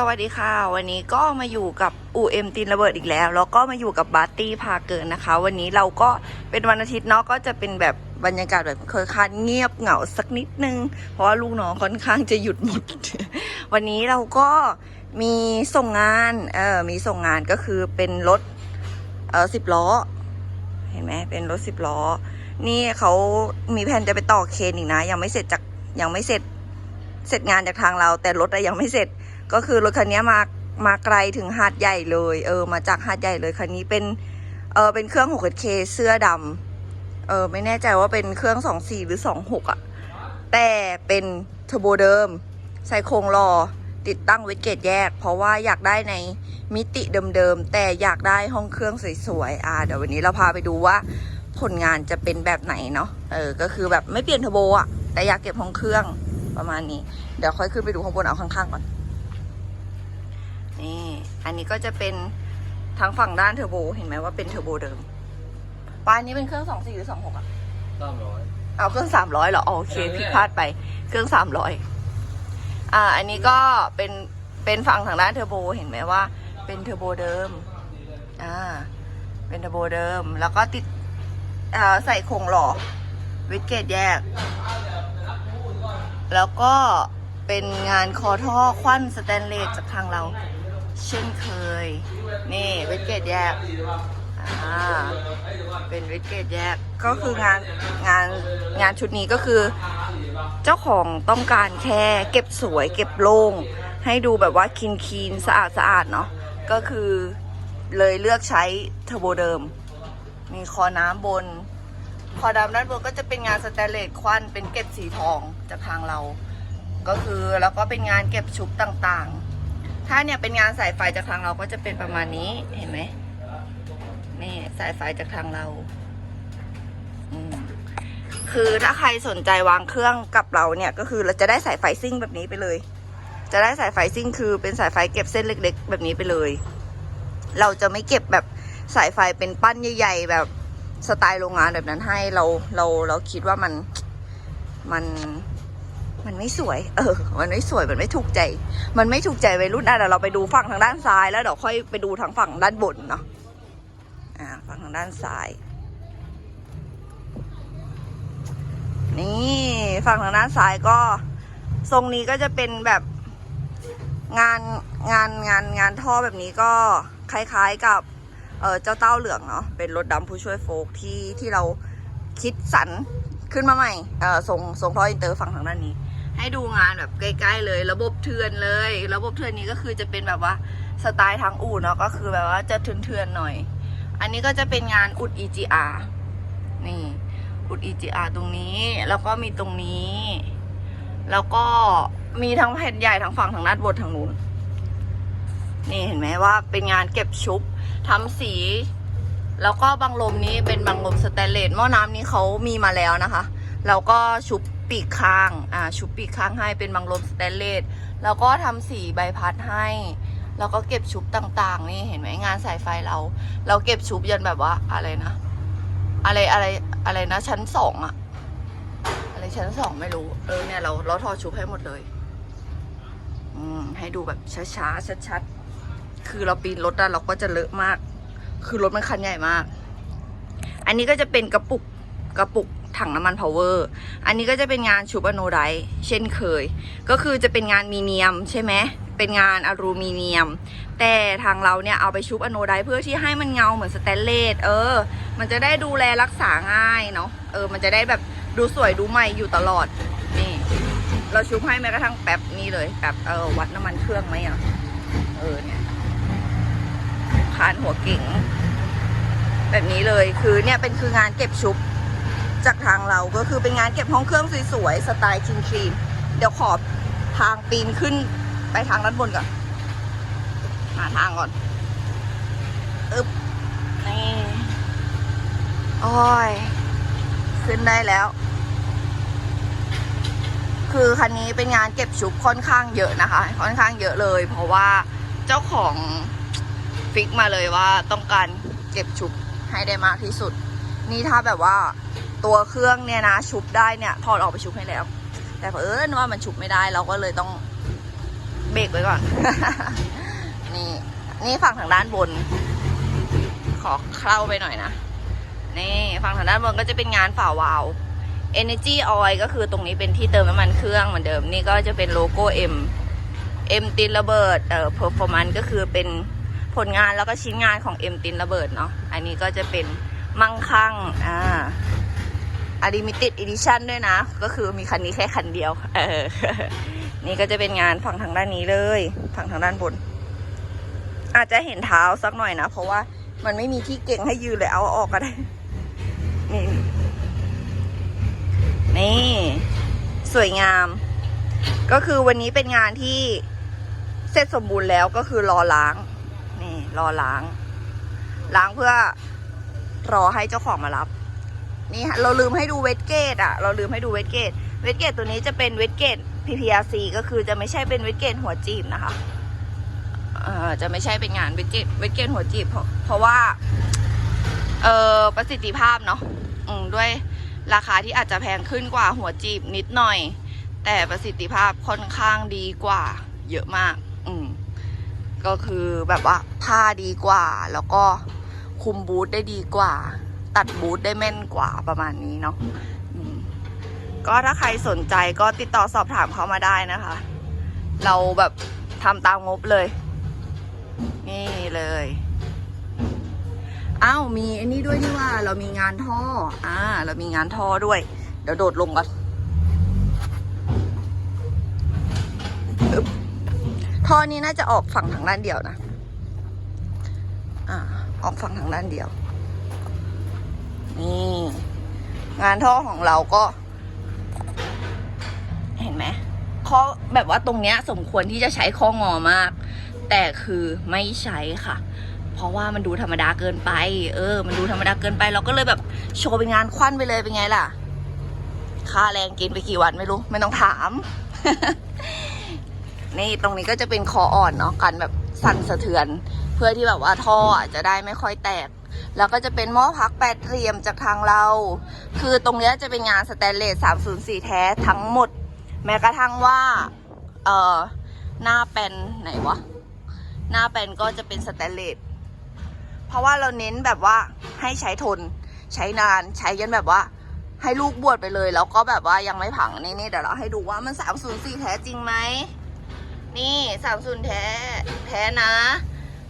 สวัสดีค่ะ วันนี้ก็มาอยู่กับอูเอ็มตีนระเบิดอีกแล้ว แล้วก็มาอยู่กับบาร์ตี้พาเกินนะคะ วันนี้เราก็เป็นวันอาทิตย์เนาะก็จะเป็นแบบบรรยากาศแบบค่อนข้างเงียบเหงาสักนิดนึง เพราะว่าลูกน้องค่อนข้างจะหยุดหมด วันนี้เราก็มีส่งงานเออมีส่งงานก็คือเป็นรถเออสิบล้อ เห็นไหมเป็นรถสิบล้อ นี่เขามีแผนจะไปต่อเคนอีกนะ ยังไม่เสร็จจากยังไม่เสร็จเสร็จงานจากทางเรา แต่รถอะยังไม่เสร็จ ก็คือรถคันนี้มามาไกลถึงหาดใหญ่เลย เออ มาจากหาดใหญ่เลยคันนี้เป็นเออเป็นเครื่อง 6K เสื้อดำเออไม่แน่ใจว่าเป็นเครื่อง 24 หรือ 26อะแต่เป็นเทอร์โบเดิม ใส่โครงรอติดตั้งเวทเกตแยก เพราะว่าอยากได้ในมิติเดิมๆ แต่อยากได้ห้องเครื่องสวยๆ อ่าเดี๋ยววันนี้เราพาไปดูว่าผลงานจะเป็นแบบไหนเนาะ เออ ก็คือแบบไม่เปลี่ยนเทอร์โบอะแต่อยากเก็บห้องเครื่องประมาณนี้ เดี๋ยวค่อยขึ้นไปดูข้างบนเอาข้างๆก่อน นี่อันนี้ก็จะเป็นทางฝั่งด้านเทอร์โบเห็นไหมว่าเป็นเทอร์โบเดิมปลายนี้เป็นเครื่องสองสี่หรือสองหกอะสามร้อยเอาเครื่องสามร้อยเหรออ๋อโอเคผิดพลาดไปเครื่องสามร้อยอ่า อันนี้ก็เป็นเป็นฝั่งทางด้านเทอร์โบเห็นไหมว่า เป็นเทอร์โบเดิมอ่าเป็นเทอร์โบเดิม แล้วก็ติดอ่าใส่โครงหล่อวิดเกตแยก แล้วก็เป็นงานคอท่อควันสแตนเลสจากทางเรา เช่นเคย นี่วิดเกตแยกอ่าเป็นวิดเกตแยกก็คืองานงานงานชุดนี้ก็คือ เจ้าของต้องการแค่เก็บสวย เก็บโล่งให้ดูแบบว่าคินคีนสะอาดสะอาดเนาะก็คือเลยเลือกใช้เทอร์โบเดิม มีคอน้ำบน คอดำด้านบนก็จะเป็นงานสแตนเลสควันเป็นเกล็ดสีทองจากทางเรา ก็คือแล้วก็เป็นงานเก็บชุบต่างๆ ถ้าเนี่ยเป็นงานสายไฟจากทางเราก็จะเป็นประมาณนี้เห็นไหมนี่สายไฟจากทางเราคือถ้าใครสนใจวางเครื่องกับเราเนี่ย ก็คือเราจะได้สายไฟซิ่งแบบนี้ไปเลย จะได้สายไฟซิ่งคือเป็นสายไฟเก็บเส้นเล็ก ๆ แบบนี้ไปเลย เราจะไม่เก็บแบบสายไฟเป็นปั้นใหญ่ ๆ แบบสไตล์โรงงานแบบนั้นให้เราเราเราคิดว่ามันมัน มันไม่สวย เออ มันไม่สวย มันไม่ถูกใจ มันไม่ถูกใจวัยรุ่นอะเดี๋ยวเราไปดูฝั่งทางด้านซ้าย แล้วเดี๋ยวค่อยไปดูทางฝั่งด้านบนเนาะ อ่า ฝั่งทางด้านซ้าย นี่ฝั่งทางด้านซ้ายก็ ทรงนี้ก็จะเป็นแบบงานงานงานงานท่อแบบนี้ก็คล้ายๆกับเออเจ้าเต้าเหลืองเนาะ เป็นรถดำผู้ช่วยโฟกที่ที่เราคิดสรรขึ้นมาใหม่เออส่งส่งท่ออินเตอร์ฝั่งทางด้านนี้ ให้ดูงานแบบใกล้ๆเลย ระบบเทือนเลย ระบบเทือนนี้ก็คือจะเป็นแบบว่าสไตล์ทางอู่เนาะก็คือแบบว่าจะเทือนๆหน่อย อันนี้ก็จะเป็นงานอุด EGR นี่อุด EGR ตรงนี้แล้วก็มีตรงนี้ แล้วก็มีทั้งแผ่นใหญ่ทั้งฝั่งทางด้านบนทางนู้นนี่เห็นไหมว่าเป็นงานเก็บชุบทำสี แล้วก็บังลมนี้เป็นบังลมสแตนเลสหม้อน้ำนี้เขามีมาแล้วนะคะ แล้วก็ชุบ ปีกข้าง อ่า ชุบปีกข้างให้เป็นบังลมสแตนเลส แล้วก็ทำสีใบพัดให้ แล้วก็เก็บชุบต่างๆ นี่เห็นไหมงานสายไฟเรา เราเก็บชุบยันแบบว่าอะไรนะ อะไรอะไรอะไรนะ ชั้นสองอะอะไรชั้นสองไม่รู้ เออเนี่ยเราเราทอชุบให้หมดเลย อืมให้ดูแบบช้าๆชัดๆ คือเราปีนรถอะเราก็จะเลอะมาก คือรถมันคันใหญ่มาก อันนี้ก็จะเป็นกระปุกกระปุก ถังน้ำมันพาวเวอร์อันนี้ก็จะเป็นงานชูบอโนไดท์เช่นเคย ก็คือจะเป็นงานมีเนียมใช่ไหมเป็นงานอลูมิเนียม แต่ทางเราเนี่ยเอาไปชุบอโนไดท์เพื่อที่ให้มันเงาเหมือนสแตนเลสเออ มันจะได้ดูแลรักษาง่ายเนาะเออ มันจะได้แบบดูสวยดูใหม่อยู่ตลอดนี่ เราชุบให้แม้กระทั่งแป๊บนี้เลยแบบเออวัดน้ำมันเครื่องไหมอะเออเนี่ยคานหัวเก๋งแบบนี้เลยคือเนี่ยเป็นคืองานเก็บชุบ จากทางเราก็คือเป็นงานเก็บห้องเครื่องสวยๆสไตล์คลีนคลีนเดี๋ยวขอบทางปีนขึ้นไปทางด้านบนก่อนหาทางก่อนอึบนี่โอ้ยขึ้นได้แล้ว คือคันนี้เป็นงานเก็บชุบค่อนข้างเยอะนะคะ ค่อนข้างเยอะเลย เพราะว่าเจ้าของฟิกมาเลยว่าต้องการเก็บชุบให้ได้มากที่สุด นี่ถ้าแบบว่า ตัวเครื่องเนี่ยนะชุบได้เนี่ยถอดออกไปชุบให้แล้ว แต่เผอิญว่ามันชุบไม่ได้เราก็เลยต้องเบรกไว้ก่อน นี่นี่ฝั่งทางด้านบน ขอเข้าไปหน่อยนะ นี่ฝั่งทางด้านบนก็จะเป็นงานฝาวาล์ว Energy Oil ก็คือตรงนี้เป็นที่เติมน้ำมันเครื่องเหมือนเดิม นี่ก็จะเป็นโลโก้ M M ตินระเบิดเอ่อ performance ก็คือเป็นผลงานแล้วก็ชิ้นงานของ M ตินระเบิดเนาะ อันนี้ก็จะเป็นมั่งคั่ง อ่า อ l i มิ t e d edition ด้วยนะ ก็คือมีคันนี้แค่คันเดียว เออ นี่ก็จะเป็นงานฝั่งทางด้านนี้เลย ฝั่งทางด้านบน อาจจะเห็นเท้าสักหน่อยนะ เพราะว่ามันไม่มีที่เก่งให้ยืนเลยเอาออกก็ได้ นี่ นี่ สวยงาม ก็คือวันนี้เป็นงานที่เสร็จสมบูรณ์แล้วก็คือรอล้าง นี่ รอล้าง ล้างเพื่อรอให้เจ้าของมารับ นี่ฮะเราลืมให้ดูเวทเกตอะ เราลืมให้ดูเวทเกต เวทเกตตัวนี้จะเป็นเวทเกต PPRC ก็คือจะไม่ใช่เป็นเวทเกตหัวจีบนะคะเอ่อจะไม่ใช่เป็นงานเวทเกตเวทเกตหัวจีบ เพราะเพราะว่าเอ่อประสิทธิภาพเนาะอืมด้วยราคาที่อาจจะแพงขึ้นกว่าหัวจีบนิดหน่อย แต่ประสิทธิภาพค่อนข้างดีกว่า เยอะมาก อืมก็คือแบบว่าผ้าดีกว่า แล้วก็คุมบูทได้ดีกว่า ตัดบูทได้แม่นกว่าประมาณนี้เนาะก็ถ้าใครสนใจก็ติดต่อสอบถามเขามาได้นะคะ เราแบบทำตามงบเลย นี่เลยอ้าวมีอันนี้ด้วยนี่ว่าเรามีงานท่อ อ่า เรามีงานท่อด้วย เดี๋ยวโดดลงก่อนท่อนี้น่าจะออกฝั่งทางด้านเดียวนะ อ่า ออกฝั่งทางด้านเดียว นี่ งานท่อของเราก็ เห็นไหมข้อแบบว่าตรงเนี้ยสมควรที่จะใช้ข้องอมาก แต่คือไม่ใช้ค่ะ เพราะว่ามันดูธรรมดาเกินไป เออ มันดูธรรมดาเกินไป เราก็เลยแบบโชว์เป็นงานควันไปเลยเป็นไงล่ะ ค่าแรงกินไปกี่วันไม่รู้ ไม่ต้องถาม นี่ตรงนี้ก็จะเป็นคออ่อนเนาะกันแบบสั่นสะเทือน เพื่อที่แบบว่าท่อจะได้ไม่ค่อยแตก แล้วก็จะเป็นหม้อพักแปดเหลี่ยมจากทางเรา คือตรงนี้จะเป็นงานสแตนเลส 304 แท้ทั้งหมด แม้กระทั่งว่าเออหน้าเป็นไหนวะ หน้าเป็นก็จะเป็นสแตนเลส เพราะว่าเราเน้นแบบว่าให้ใช้ทน ใช้นาน ใช้ยันแบบว่า ให้ลูกบวชไปเลย แล้วก็แบบว่ายังไม่ผังนี่นี่เดี๋ยวเราให้ดูว่ามัน 304 แท้จริงไหม นี่30แท้ แท้นะ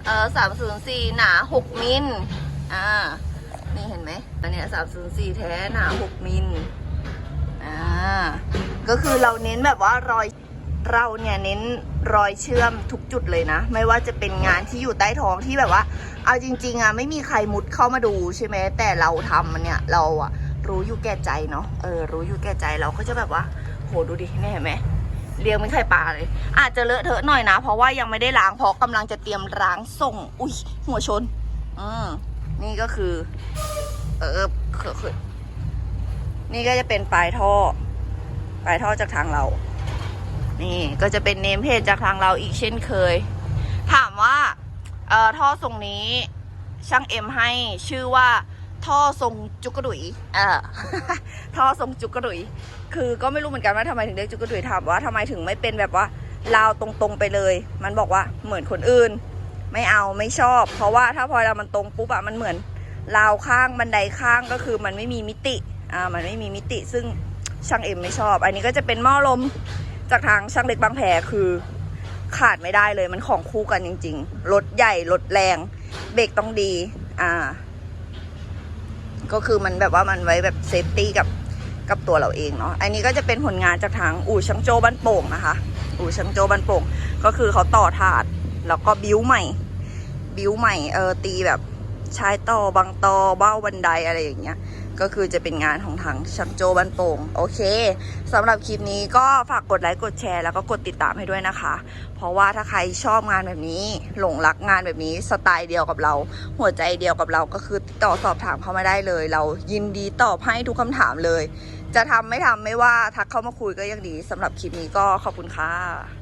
เอ่อ304 หนา 6 มิล อ่า นี่เห็นไหมอันเนี้ย304แท้หนา6มิล อ่า ก็คือเราเน้นแบบว่ารอยเราเนี่ยเน้นรอยเชื่อมทุกจุดเลยนะ ไม่ว่าจะเป็นงานที่อยู่ใต้ท้องที่แบบว่า เอาจริง ๆอะไม่มีใครมุดเข้ามาดูใช่ไหมแต่เราทำมันเนี่ยเราอะรู้อยู่แก่ใจเนาะเออรู้อยู่แก่ใจเราก็จะแบบว่า โหดูดิเนี่ยเห็นไหมเรียงเป็นไข่ปลาเลย อาจจะเลอะเทอะหน่อยนะ เพราะว่ายังไม่ได้ล้างเพราะกำลังจะเตรียมล้างส่ง อุ้ยหัวชน อืม นี่ก็คือ เออเคือนี่ก็จะเป็นปลายท่อ ปลายท่อจากทางเรา นี่ก็จะเป็นเนมเพจจากทางเราอีกเช่นเคย ถามว่าเอ่อท่อทรงนี้ช่างเอ็มให้ชื่อว่าท่อทรงจุกกระดุยเอ่าท่อทรงจุกกระดุย คือก็ไม่รู้เหมือนกันว่าทำไมถึงเรียกจุกกระดุยถามว่าทำไมถึงไม่เป็นแบบว่าลาวตรงๆไปเลย มันบอกว่าเหมือนคนอื่น ไม่เอาไม่ชอบ เพราะว่าถ้าพอเรามันตรงปุ๊บอะมันเหมือนราวข้างบันไดข้างก็คือมันไม่มีมิติอ่ามันไม่มีมิติซึ่งช่างเอ็มไม่ชอบ อันนี้ก็จะเป็นหม้อลมจากทางช่างเล็กบางแพคือขาดไม่ได้เลยมันของคู่กันจริง ๆ รถใหญ่ รถแรง เบรกต้องดี อ่า ก็คือมันแบบว่ามันไว้แบบเซฟตี้กับกับตัวเราเองเนาะ อันนี้ก็จะเป็นผลงานจากทางอู่ช่างโจบ้านโป่งนะคะ อู่ช่างโจบ้านโป่ง ก็คือเขาต่อถาด แล้วก็บิ้วใหม่ บิ้วใหม่เออตีแบบชายต่อบางตอเบ้าบันไดอะไรอย่างเงี้ยก็คือจะเป็นงานของทางช่างโจบ้านโป่งโอเคสำหรับคลิปนี้ก็ฝากกดไลค์กดแชร์แล้วก็กดติดตามให้ด้วยนะคะ เพราะว่าถ้าใครชอบงานแบบนี้ หลงรักงานแบบนี้สไตล์เดียวกับเรา หัวใจเดียวกับเราก็คือติดต่อสอบถามเข้ามาได้เลย เรายินดีตอบให้ทุกคำถามเลย จะทำไม่ทำไม่ว่าทักเข้ามาคุยก็ยังดีสำหรับคลิปนี้ก็ขอบคุณค่ะ